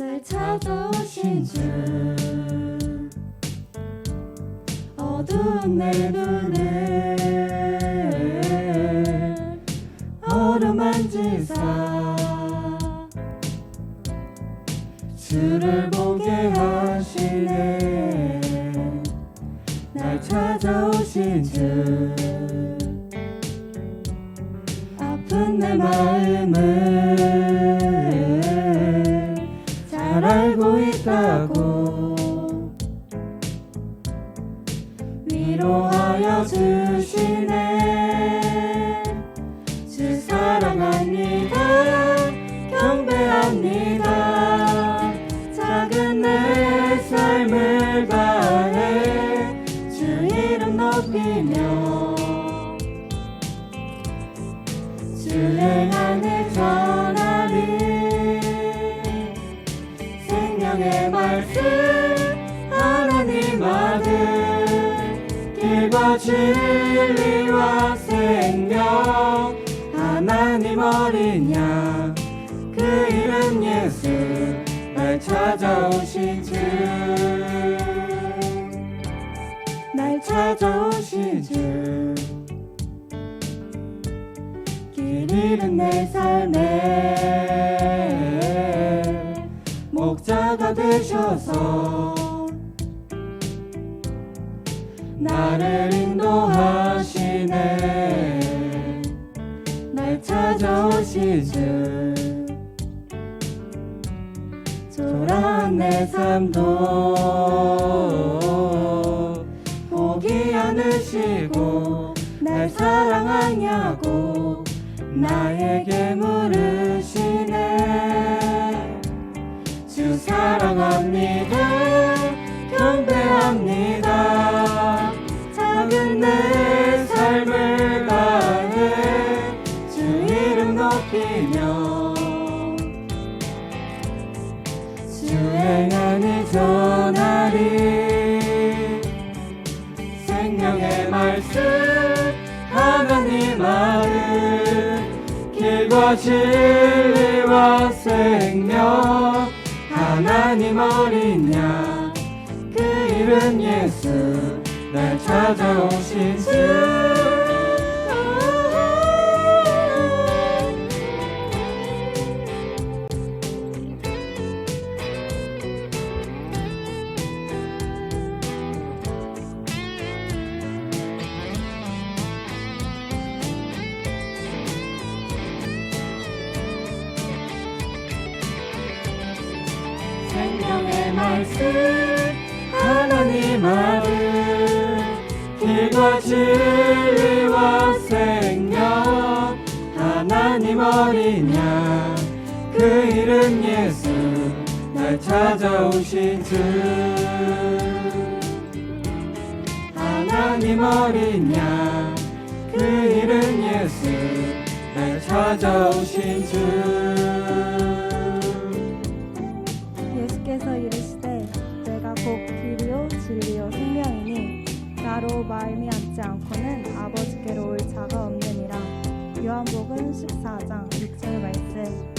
날 찾아오신 주. 어두운 내 눈을 어루만지사. 주를 보게 하시네. 날 찾아오신 주. 아픈 내 마음을 있다고 위로하여 주시네. 주 사랑합니다. 경배합니다. 작은 내 삶을 다해 주 이름 높이며 주행하는 전 진리와 생명 하나님 어린 양그 이름 예수 날 찾아오신 주날 찾아오신 주. 길 잃은 내 삶에 목자가 되셔서 나를 인도하시네. 날 찾아오신 주. 초라한 내 삶도 포기 않으시고 날 사랑하냐고 나에게 물으시 주행하니 전하리. 생명의 말씀 하나님 아들 길과 진리와 생명 하나님 어린 양그 이름 예수 날 찾아오신 주 말씀 하나님 아들. 길과 진리와 생명 하나님 어린 양그 이름 예수 날 찾아오신 주. 하나님 어린 양그 이름 예수 날 찾아오신 주 나로 말미암지 않고는 아버지께로 올 자가 없느니라. 요한복음 14장 6절 말씀